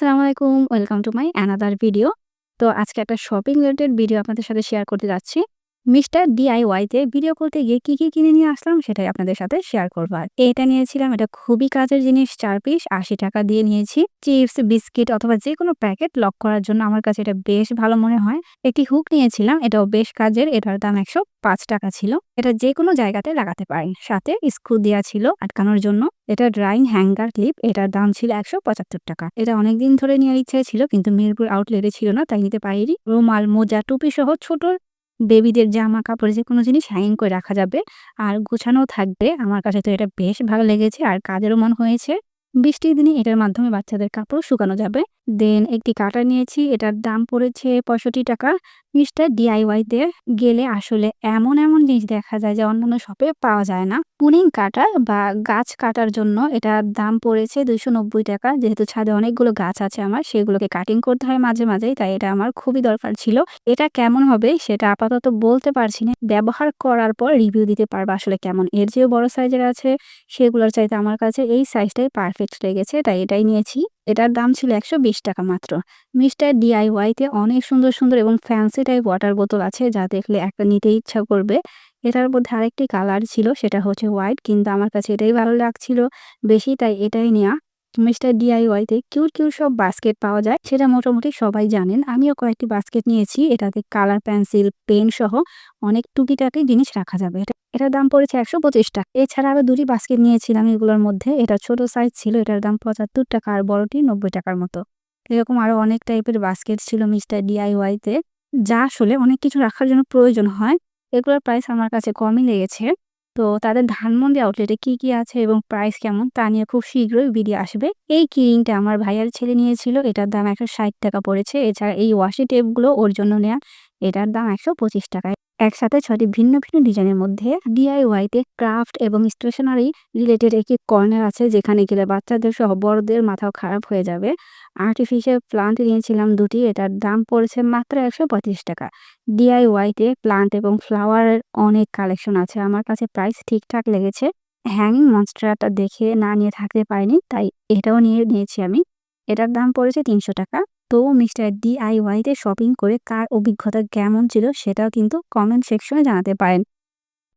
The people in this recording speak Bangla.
আসসালামু আলাইকুম, welcome to my another video. তো আজকে একটা শপিং রিলেটেড ভিডিও আপনাদের সাথে শেয়ার করতে যাচ্ছি। মিস্টার ডিআইওয়াইতে ভিডিও করতে গিয়ে কি কি কিনে নিয়ে আসলাম সেটাই আপনাদের সাথে শেয়ার করব। আর এটা নিয়েছিলাম, এটা খুবই কাজের জিনিস, চার পিস আশি টাকা দিয়ে নিয়েছি। চিপস বিস্কিট অথবা যে কোনো প্যাকেট লক করার জন্য আমার কাছে এটা বেশ ভালো মনে হয়। একটি হুক নিয়েছিলাম, এটাও বেশ কাজের, এটার দাম একশো পাঁচ টাকা ছিল। এটা যে কোনো জায়গাতে লাগাতে পারেন। সাথে স্ক্রু দেওয়া ছিল আটকানোর জন্য। এটা ড্রাইং হ্যাঙ্গার ক্লিপ এটার দাম ছিল একশো পঁচাত্তর টাকা। এটা অনেকদিন ধরে নেওয়ার ইচ্ছে ছিল, কিন্তু মিরপুর আউটলেটে ছিল না, তাই নিতে পারিনি। রুমাল, মোজা টুপি সহ ছোট বেবিদের জামা কাপড় যে কোনো জিনিস হ্যাঙ্গিং করে রাখা যাবে। আর গোছানো থাকবে। আমার কাছে তো এটা বেশ ভালো লেগেছে। আর কাজেরও মন হয়েছে। বৃষ্টির দিনে এটার মাধ্যমে বাচ্চাদের কাপড় শুকানো যাবে। দেন একটি কাটার নিয়েছি। এটার দাম পড়েছে পঁয়ষট্টি টাকা। মিস্টার ডিআইওয়াই ডিআইওয়াইতে গেলে আসলে এমন এমন জিনিস দেখা যায় যে অন্যান্য শপে পাওয়া যায় না। পুনিং কাটার বা গাছ কাটার জন্য এটার দাম পড়েছে দুইশো নব্বই টাকা। যেহেতু ছাদে অনেকগুলো গাছ আছে আমার, সেগুলোকে কাটিং করতে হয় মাঝে মাঝেই, তাই এটা আমার খুবই দরকার ছিল। এটা কেমন হবে সেটা আপাতত বলতে পারছি না। ব্যবহার করার পর রিভিউ দিতে পারব আসলে কেমন। এর যেও বড় সাইজের আছে, সেগুলোর চাইতে আমার কাছে এই সাইজটাই পারফেক্ট লেগেছে, তাই এটাই নিয়েছি। এটার দাম ছিল একশো বিশ টাকা মাত্র। মিস্টার ডিআইওয়াইতে অনেক সুন্দর সুন্দর এবং ফ্যান্সি টাইপ ওয়াটার বোতল আছে যা দেখলে একটা নিতে ইচ্ছা করবে। এটার মধ্যে আরেকটি কালার ছিল, সেটা হচ্ছে হোয়াইট, কিন্তু আমার কাছে এটাই ভালো লাগছিল। বেশি তাই এটাই নেওয়া মিস্টার ডিআইওয়াইতে কিউট কিউট সব বাস্কেট পাওয়া যায়, সেটা মোটামুটি সবাই জানেন। আমিও কয়েকটি বাস্কেট নিয়েছি, এটাতে কালার পেন্সিল পেন সহ অনেক টুকিটাকি জিনিস রাখা যাবে। এটা, এটার দাম পড়েছে একশো পঁচিশ টাকা। এছাড়া আরও দুটি বাস্কেট নিয়েছিলাম এগুলোর মধ্যে, এটা ছোট সাইজ ছিল, এটার দাম পঁচাত্তর টাকা আর বড়টি নব্বই টাকার মতো। এরকম আরও অনেক টাইপের বাস্কেট ছিল মিস্টার ডিআইওয়াইতে যা আসলে অনেক কিছু রাখার জন্য প্রয়োজন হয়। এগুলোর প্রাইস আমার কাছে কমই লেগেছে। তো তাদের ধানমন্ডি আউটলেটে কি কি আছে এবং প্রাইস কেমন তা নিয়ে খুব শীঘ্রই ভিডিও আসবে। এই কিরিংটা আমার ভাইয়ার ছেলে নিয়েছিল, এটার দাম একশো ষাট টাকা পড়েছে। এছাড়া এই ওয়াশি টেপগুলো ওর জন্য নেয়া, এটার দাম একশো পঁচিশ টাকায়। একসাথে ছয়টি ভিন্ন ভিন্ন ডিজাইনের মধ্যে ডিআইওয়াইতে ক্রাফট এবং স্টেশনারি রিলেটেড একটি কর্নার আছে, যেখানে গেলে বাচ্চাদের সহ বড়দের মাথাও খারাপ হয়ে যাবে। আর্টিফিশিয়াল প্লান্ট নিয়েছিলাম দুটি, এটার দাম পড়েছে মাত্র একশো পঁচিশ টাকা। ডিআইওয়াইতে প্লান্ট এবং ফ্লাওয়ারের অনেক কালেকশন আছে, আমার কাছে প্রাইস ঠিকঠাক লেগেছে। হ্যাঙ্গিং মনস্টারটা দেখে না নিয়ে থাকতে পারিনি, তাই এটাও নিয়ে নিয়েছি আমি। এটার দাম পড়েছে তিনশো টাকা। তো মিস্টার ডিআইওয়াইতে শপিং করে কার অভিজ্ঞতা কেমন ছিল সেটাও কিন্তু কমেন্ট সেকশনে জানাতে পারেন।